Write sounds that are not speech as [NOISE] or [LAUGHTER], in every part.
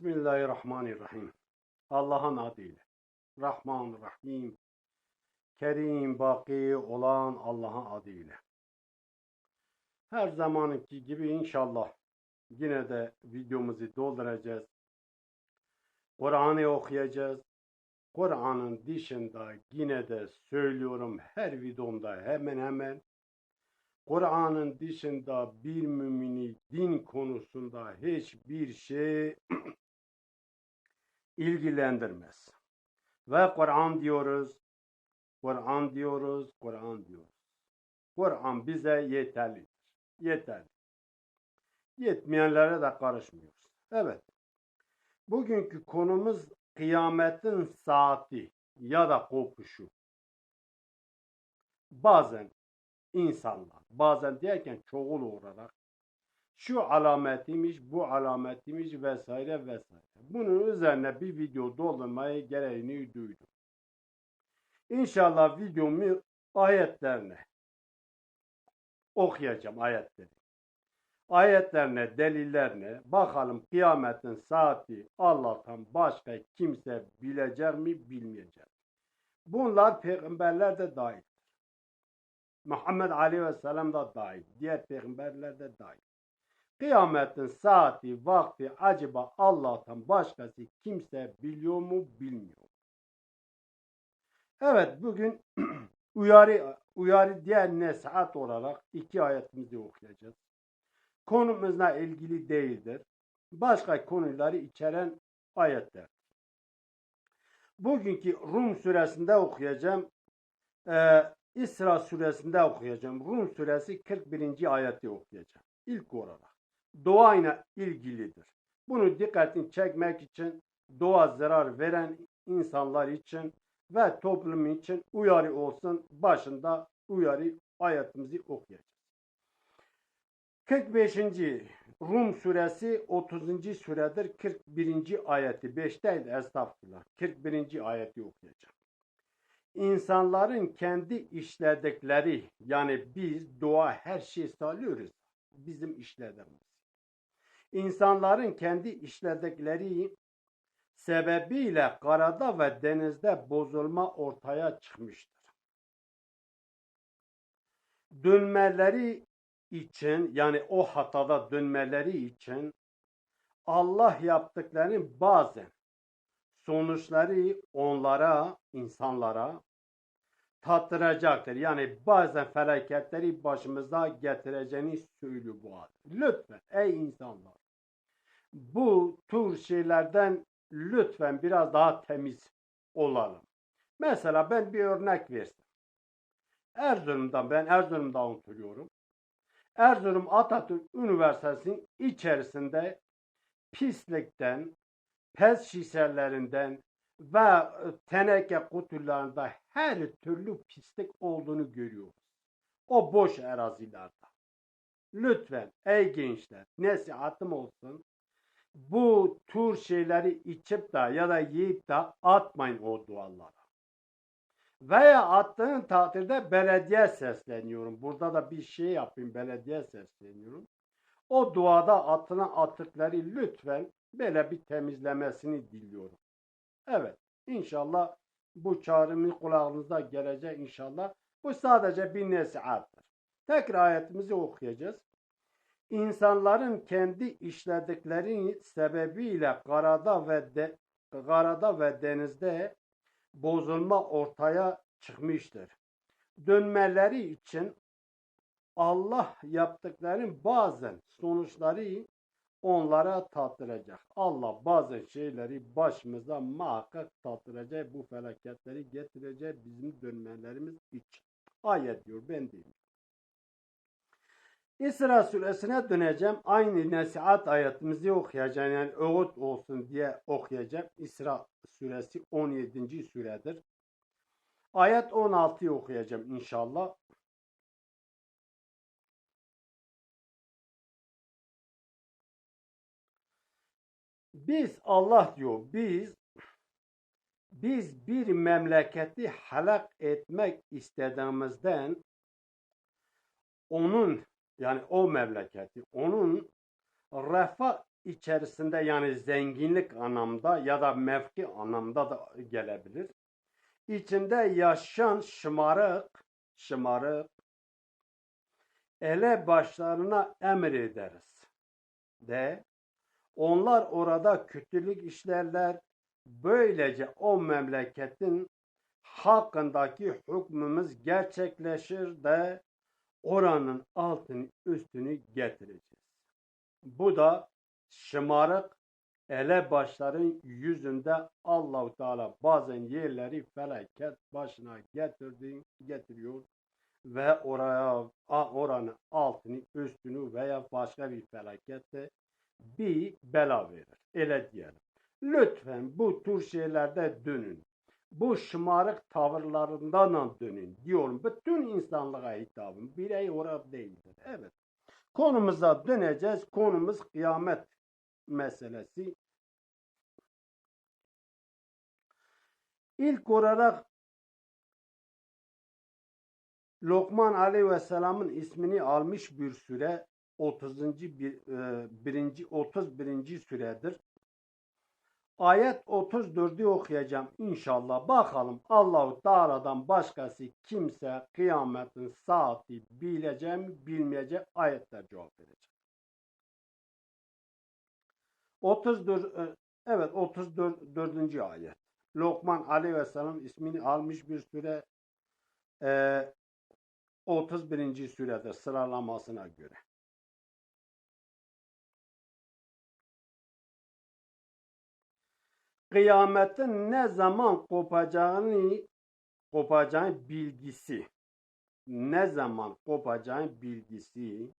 Bismillahirrahmanirrahim. Allah'ın adıyla. Rahman, Rahim, Kerim, Baki olan Allah'ın adıyla. Her zamanki gibi inşallah yine de videomuzu dolduracağız. Kur'an'ı okuyacağız. Kur'an'ın dışında yine de söylüyorum her videomda hemen hemen Kur'an'ın dışında bir mümini din konusunda hiçbir şey ilgilendirmez. Ve Kur'an diyoruz, Kur'an diyoruz, Kur'an diyoruz. Kur'an bize yeterlidir. Yeterli. Yetmeyenlere de karışmıyoruz. Evet. Bugünkü konumuz kıyametin saati ya da kopuşu. Bazen insanlar, bazen derken çoğul olarak şu alametiymiş, bu alametiymiş vesaire vesaire. Bunun üzerine bir video doldurmayı gereğini duydum. İnşallah videomu ayetlerine okuyacağım ayetleri. Ayetlerine, delillerine bakalım kıyametin saati Allah'tan başka kimse bilecek mi bilmeyecek. Bunlar peygamberler de dahil. Muhammed Aleyhisselam da dahil. Diğer peygamberler de dahil. Kıyametin saati, vakti acaba Allah'tan başkası kimse biliyor mu bilmiyor. Evet bugün [CLEARS THROAT] uyarı uyarı diğer nesihat olarak iki ayetimizi okuyacağız. Konumuzla ilgili değildir. Başka konuları içeren ayetler. Bugünkü Rum suresinde okuyacağım. Ee, İsra suresinde okuyacağım. Rum suresi 41. ayeti okuyacağım. İlk olarak. Doğa ile ilgilidir. Bunu dikkatini çekmek için doğa zarar veren insanlar için ve toplum için uyarı olsun. Başında uyarı ayetimizi okuyacağız. 45. Rum suresi 30. suredir. 41. ayeti. 5 değil estağfurullah. 41. ayeti okuyacağım. İnsanların kendi işledikleri yani biz doğa her şeyi salıyoruz. Bizim işlediğimiz. İnsanların kendi işledikleri sebebiyle karada ve denizde bozulma ortaya çıkmıştır. Dönmeleri için yani o hatada dönmeleri için Allah yaptıklarının bazen sonuçları onlara, insanlara tattıracaktır. Yani bazen felaketleri başımıza getireceğini söylüyor bu ayet. Lütfen ey insanlar bu tür şeylerden lütfen biraz daha temiz olalım. Mesela ben bir örnek versem. Erzurum'dan ben Erzurum'da oturuyorum. Erzurum Atatürk Üniversitesi'nin içerisinde pislikten, pez şişelerinden ve teneke kutularında her türlü pislik olduğunu görüyoruz. O boş arazilerde. Lütfen ey gençler nasihatım olsun. Bu tür şeyleri içip de ya da yiyip de atmayın o dualara. Veya attığın takdirde belediye sesleniyorum. Burada da bir şey yapayım belediye sesleniyorum. O duada atılan atıkları lütfen böyle bir temizlemesini diliyorum. Evet inşallah bu çağrımın kulağınıza gelecek inşallah. Bu sadece bir nasihattır. Tekrar ayetimizi okuyacağız. İnsanların kendi işledikleri sebebiyle karada ve de, karada ve denizde bozulma ortaya çıkmıştır. Dönmeleri için Allah yaptıklarının bazen sonuçları onlara tattıracak. Allah bazı şeyleri başımıza muhakkak tattıracak. Bu felaketleri getirecek bizim dönmelerimiz için. Ayet diyor ben değilim. İsra suresine döneceğim. Aynı nesihat ayetimizi okuyacağım. Yani öğüt olsun diye okuyacağım. İsra suresi 17. suredir. Ayet 16'yı okuyacağım inşallah. Biz Allah diyor biz biz bir memleketi helak etmek istediğimizden onun yani o memleketi onun refah içerisinde yani zenginlik anlamda ya da mevki anlamda da gelebilir. İçinde yaşayan şımarık, şımarık ele başlarına emrederiz de onlar orada kötülük işlerler. Böylece o memleketin hakkındaki hükmümüz gerçekleşir de oranın altını üstünü getireceğiz. Bu da şımarık elebaşların yüzünde Allahu Teala bazen yerleri felaket başına getirdi, getiriyor ve oraya oranın altını üstünü veya başka bir felakette bir bela verir. Öyle diyelim. Lütfen bu tür şeylerde dönün. Bu şımarık tavırlarından dönün diyorum. Bütün insanlığa hitabım. Birey olarak değildir. Evet. Konumuza döneceğiz. Konumuz kıyamet meselesi. İlk olarak Lokman Aleyhisselam'ın ismini almış bir süre 30. bir, e, birinci 31. süredir. Ayet 34'ü okuyacağım inşallah. Bakalım Allahu Teala'dan başkası kimse kıyametin saati bileceğim bilmeyecek ayetler cevap verecek. 34 e, evet 34. ayet. Lokman Aleyhisselam ismini almış bir süre e, 31. sürede sıralamasına göre. Kıyametin ne zaman kopacağını kopacağın bilgisi ne zaman kopacağın bilgisi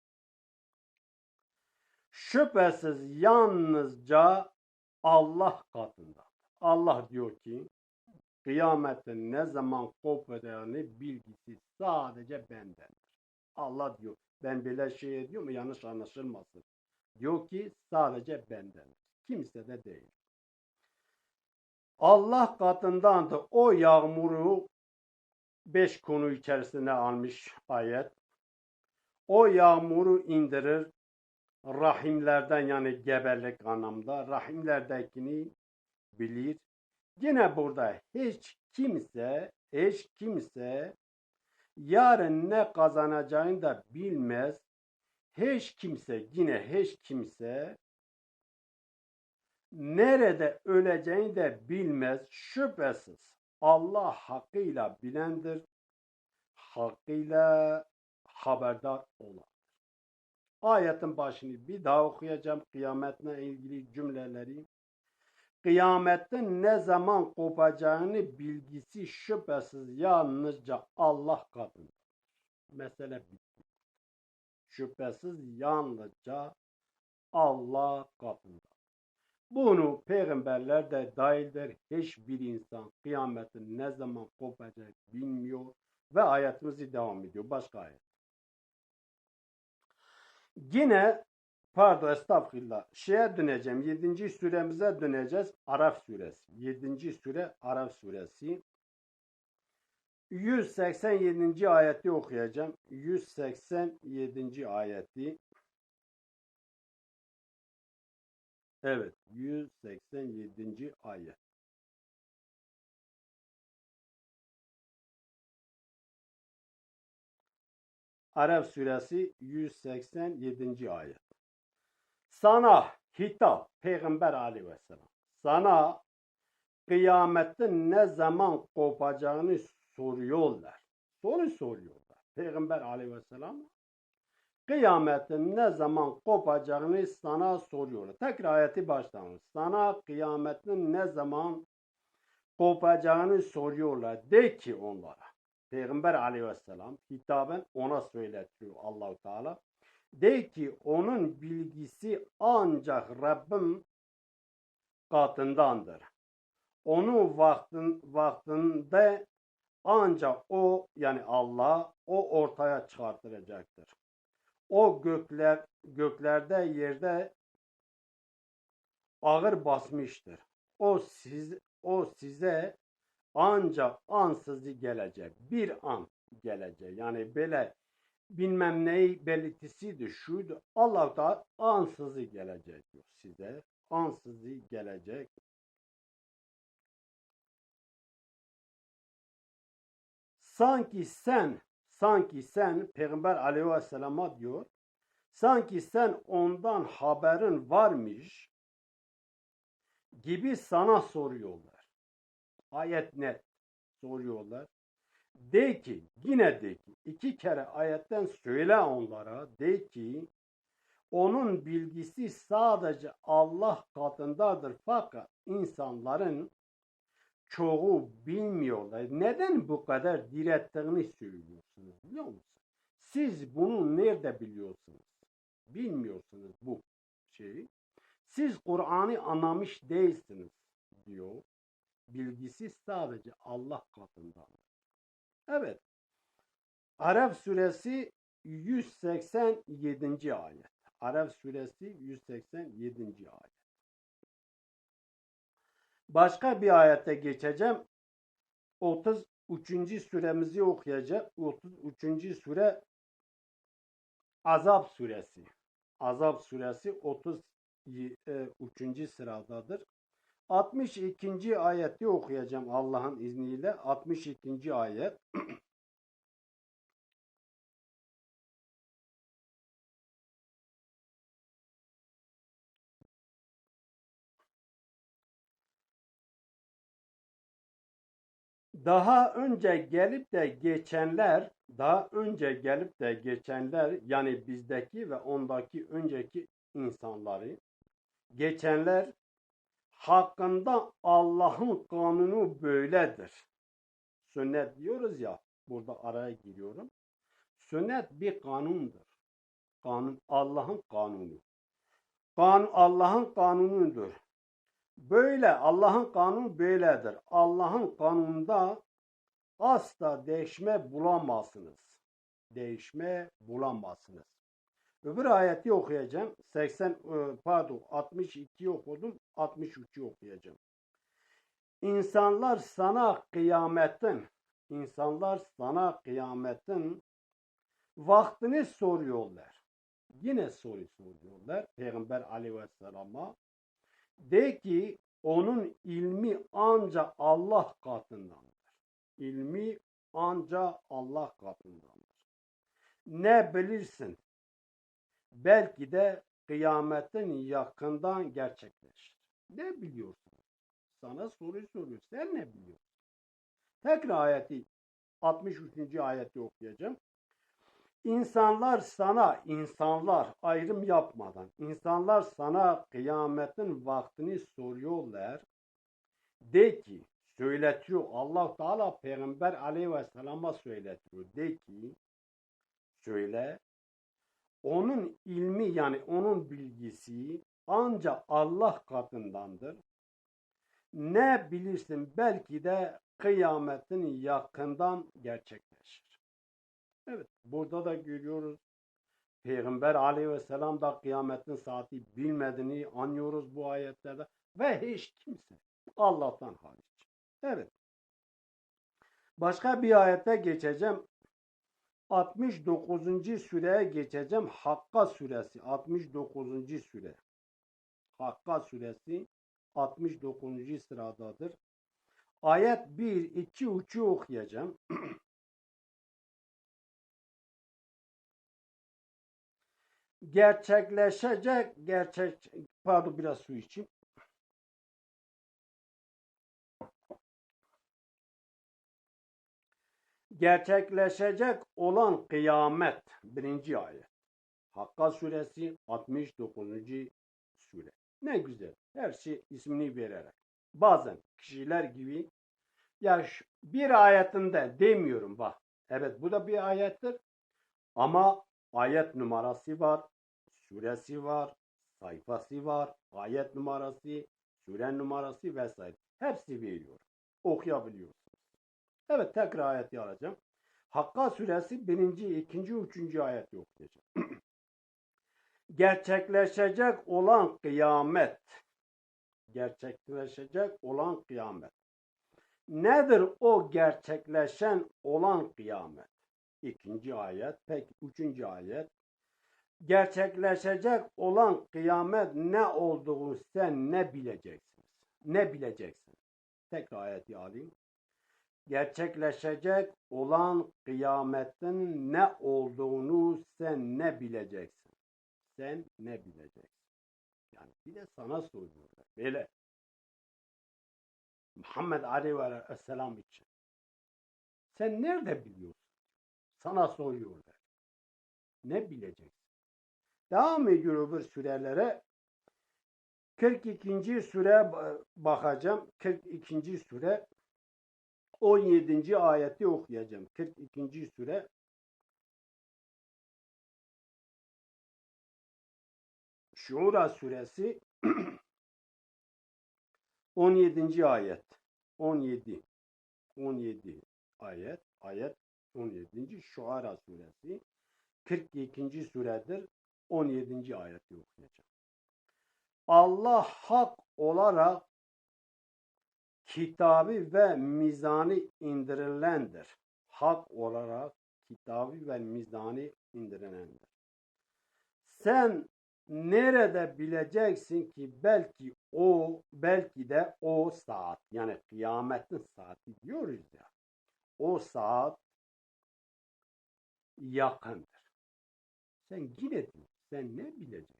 şüphesiz yalnızca Allah katında. Allah diyor ki kıyametin ne zaman kopacağını bilgisi sadece bendendir. Allah diyor. Ben böyle şey ediyorum yanlış anlaşılmasın. Diyor ki sadece bendendir. Kimse de değil. Allah katından da o yağmuru beş konu içerisine almış ayet. O yağmuru indirir rahimlerden yani gebelik anlamda rahimlerdekini bilir. Yine burada hiç kimse hiç kimse yarın ne kazanacağını da bilmez. Hiç kimse yine hiç kimse nerede öleceğini de bilmez. Şüphesiz Allah hakkıyla bilendir. Hakkıyla haberdar olan. Ayetin başını bir daha okuyacağım. Kıyametle ilgili cümleleri. Kıyametin ne zaman kopacağını bilgisi şüphesiz yalnızca Allah katında. Mesele bitti. Şüphesiz yalnızca Allah katında. Bunu peygamberler de dahildir. Hiçbir insan kıyametin ne zaman kopacak bilmiyor. Ve ayetimizi devam ediyor. Başka ayet. Yine pardon estağfurullah şeye döneceğim. 7. suremize döneceğiz. Araf suresi. 7. sure Araf suresi. 187. ayeti okuyacağım. 187. ayeti. Evet, 187. ayet. Araf suresi 187. ayet. Sana hitap Peygamber aleyhisselam. Sana kıyametin ne zaman kopacağını soruyorlar. Soru soruyorlar. Peygamber aleyhisselam kıyametin ne zaman kopacağını sana soruyorlar. Tekrar ayeti baştan. Sana kıyametin ne zaman kopacağını soruyorlar. De ki onlara. Peygamber aleyhisselam hitaben ona söyletiyor Allahu Teala. De ki onun bilgisi ancak Rabbim katındandır. Onun vaktin, vaktinde ancak o yani Allah o ortaya çıkartılacaktır. O gökler göklerde yerde ağır basmıştır. O siz o size ancak ansızı gelecek. Bir an gelecek. Yani böyle bilmem neyi belirtisiydi, şuydu. Allah da ansızı gelecek diyor size. Ansızı gelecek. Sanki sen, sanki sen Peygamber aleyhisselama diyor. Sanki sen ondan haberin varmış gibi sana soruyorlar. Ayet net soruyorlar. De ki yine de ki iki kere ayetten söyle onlara de ki onun bilgisi sadece Allah katındadır fakat insanların çoğu bilmiyorlar. Neden bu kadar direttiğini söylüyorsunuz biliyor musunuz? Siz bunu nerede biliyorsunuz? Bilmiyorsunuz bu şeyi. Siz Kur'an'ı anlamış değilsiniz diyor. Bilgisi sadece Allah katındadır. Evet. Araf suresi 187. ayet. Araf suresi 187. ayet. Başka bir ayete geçeceğim. 33. suremizi okuyacak. 33. sure Azap suresi. Azap suresi 33. sıradadır. 62. ayeti okuyacağım Allah'ın izniyle. 62. ayet. [CLEARS THROAT] Daha önce gelip de geçenler, daha önce gelip de geçenler yani bizdeki ve ondaki önceki insanları geçenler hakkında Allah'ın kanunu böyledir. Sünnet diyoruz ya, burada araya giriyorum. Sünnet bir kanundur. Kanun Allah'ın kanunu. Kan Allah'ın kanunudur. Böyle Allah'ın kanunu böyledir. Allah'ın kanununda asla değişme bulamazsınız. Değişme bulamazsınız. Öbür ayeti okuyacağım. 80 e, pardon 62 okudum. 63'ü okuyacağım. İnsanlar sana kıyametin insanlar sana kıyametin vaktini soruyorlar. Yine soru soruyorlar Peygamber aleyhisselama. De ki onun ilmi ancak Allah katındandır. İlmi ancak Allah katındandır. Ne bilirsin? Belki de kıyametin yakından gerçekleşir. Ne biliyorsun? Sana soru soruyor. Sen ne biliyorsun? Tekrar ayeti 63. ayeti okuyacağım. İnsanlar sana, insanlar ayrım yapmadan, insanlar sana kıyametin vaktini soruyorlar. De ki, söyletiyor Allah Teala Peygamber aleyhisselama söyletiyor. De ki, söyle, onun ilmi yani onun bilgisi ancak Allah katındandır. Ne bilirsin belki de kıyametin yakından gerçekleşir. Evet, burada da görüyoruz. Peygamber aleyhisselam da kıyametin saati bilmediğini anlıyoruz bu ayetlerde. Ve hiç kimse Allah'tan hariç. Evet. Başka bir ayette geçeceğim. 69. süreye geçeceğim. Hakka suresi 69. süre. Hakka suresi 69. sıradadır. Ayet 1, 2, 3'ü okuyacağım. [CLEARS THROAT] gerçekleşecek gerçek pardon biraz su içeyim. Gerçekleşecek olan kıyamet birinci ayet. Hakka suresi 69. sure. Ne güzel. Her şey ismini vererek. Bazen kişiler gibi ya bir ayetinde demiyorum bak. Evet bu da bir ayettir. Ama ayet numarası var, suresi var, sayfası var, ayet numarası, sure numarası vesaire. Hepsi veriyor. Okuyabiliyorsunuz. Evet tekrar ayeti alacağım. Hakka suresi birinci, ikinci, üçüncü ayeti okuyacağım. [CLEARS THROAT] Gerçekleşecek olan kıyamet. Gerçekleşecek olan kıyamet. Nedir o gerçekleşen olan kıyamet? ikinci ayet. Peki üçüncü ayet. Gerçekleşecek olan kıyamet ne olduğunu sen ne bileceksiniz? Ne bileceksin? Tekrar ayeti alayım. Gerçekleşecek olan kıyametin ne olduğunu sen ne bileceksin? Sen ne bileceksin? Yani bir de sana soruyorlar. Böyle. Muhammed Aleyhisselam için. Sen nerede biliyorsun? Sana soruyorlar. Ne bileceksin? Devam ediyor öbür sürelere. 42. süre ba- bakacağım. 42. süre 17. ayeti okuyacağım. 42. süre Şura suresi 17. [CLEARS THROAT] ayet. 17. 17 ayet. Ayet 17. Şuara suresi 42. süredir. 17. ayeti okuyacağım. Allah hak olarak kitabı ve mizanı indirilendir. Hak olarak kitabı ve mizanı indirilendir. Sen nerede bileceksin ki belki o, belki de o saat, yani kıyametin saati diyoruz ya, o saat yakındır. Sen diyor, sen ne bileceksin?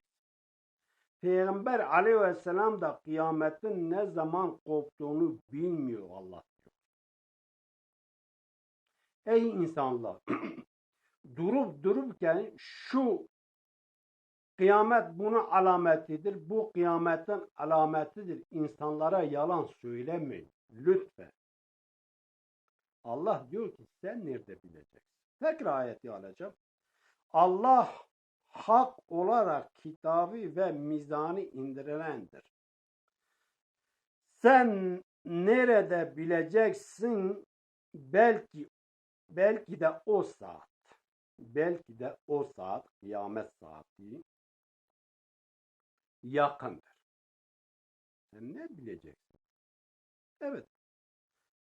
Peygamber aleyhisselam da kıyametin ne zaman koptuğunu bilmiyor Allah diyor. Ey insanlar! [CLEARS THROAT] durup dururken şu kıyamet bunun alametidir. Bu kıyametin alametidir. İnsanlara yalan söylemeyin. Lütfen. Allah diyor ki sen nerede bileceksin? Tekrar ayeti alacağım. Allah hak olarak kitabı ve mizanı indirilendir. Sen nerede bileceksin belki belki de o saat belki de o saat kıyamet saati yakındır. Sen ne bileceksin? Evet.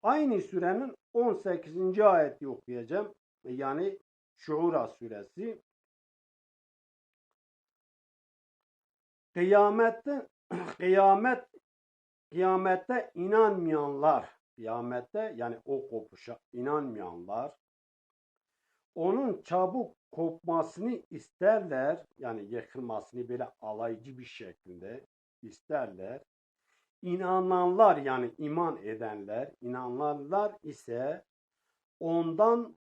Aynı sürenin 18. ayeti okuyacağım. Yani Şuura suresi Kıyamette [CLEARS THROAT] kıyamet kıyamette inanmayanlar kıyamette yani o kopuşa inanmayanlar onun çabuk kopmasını isterler yani yıkılmasını böyle alaycı bir şekilde isterler. İnananlar yani iman edenler, inananlar ise ondan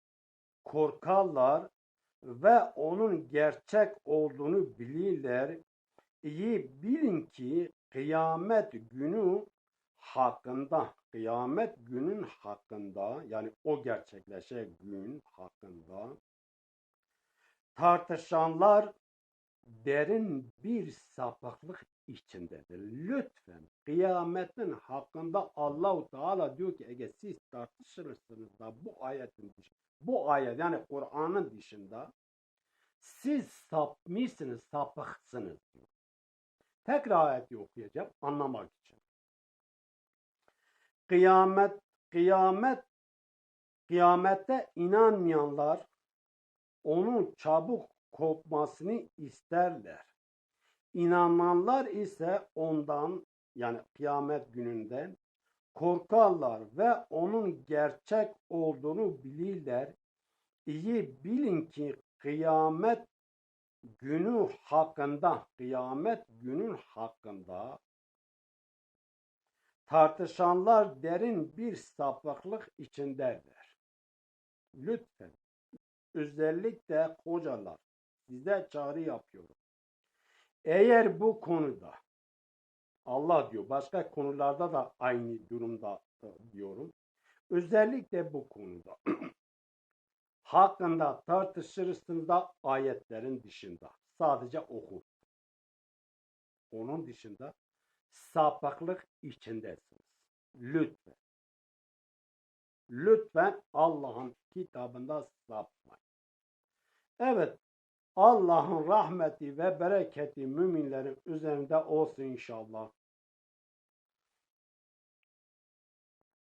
korkarlar ve onun gerçek olduğunu bilirler. İyi bilin ki kıyamet günü hakkında, kıyamet günün hakkında yani o gerçekleşecek gün hakkında tartışanlar derin bir sapıklık içindedir. Lütfen kıyametin hakkında Allahu Teala diyor ki eğer siz tartışırsınız da bu ayetin bu ayet yani Kur'an'ın dışında siz sapmışsınız, sapıksınız diyor. Tekrar ayeti okuyacağım anlamak için. Kıyamet, kıyamet, kıyamette inanmayanlar onun çabuk kopmasını isterler. İnananlar ise ondan yani kıyamet gününden korkarlar ve onun gerçek olduğunu bilirler. İyi bilin ki kıyamet günü hakkında, kıyamet günün hakkında tartışanlar derin bir sapıklık içindedir. Lütfen, özellikle kocalar, size çağrı yapıyorum. Eğer bu konuda, Allah diyor, başka konularda da aynı durumda diyorum. Özellikle bu konuda [CLEARS THROAT] hakkında tartışırsınız da ayetlerin dışında. Sadece oku. Onun dışında sapıklık içindesiniz. Lütfen. Lütfen Allah'ın kitabında sapmayın. Evet, Allah'ın rahmeti ve bereketi müminlerin üzerinde olsun inşallah.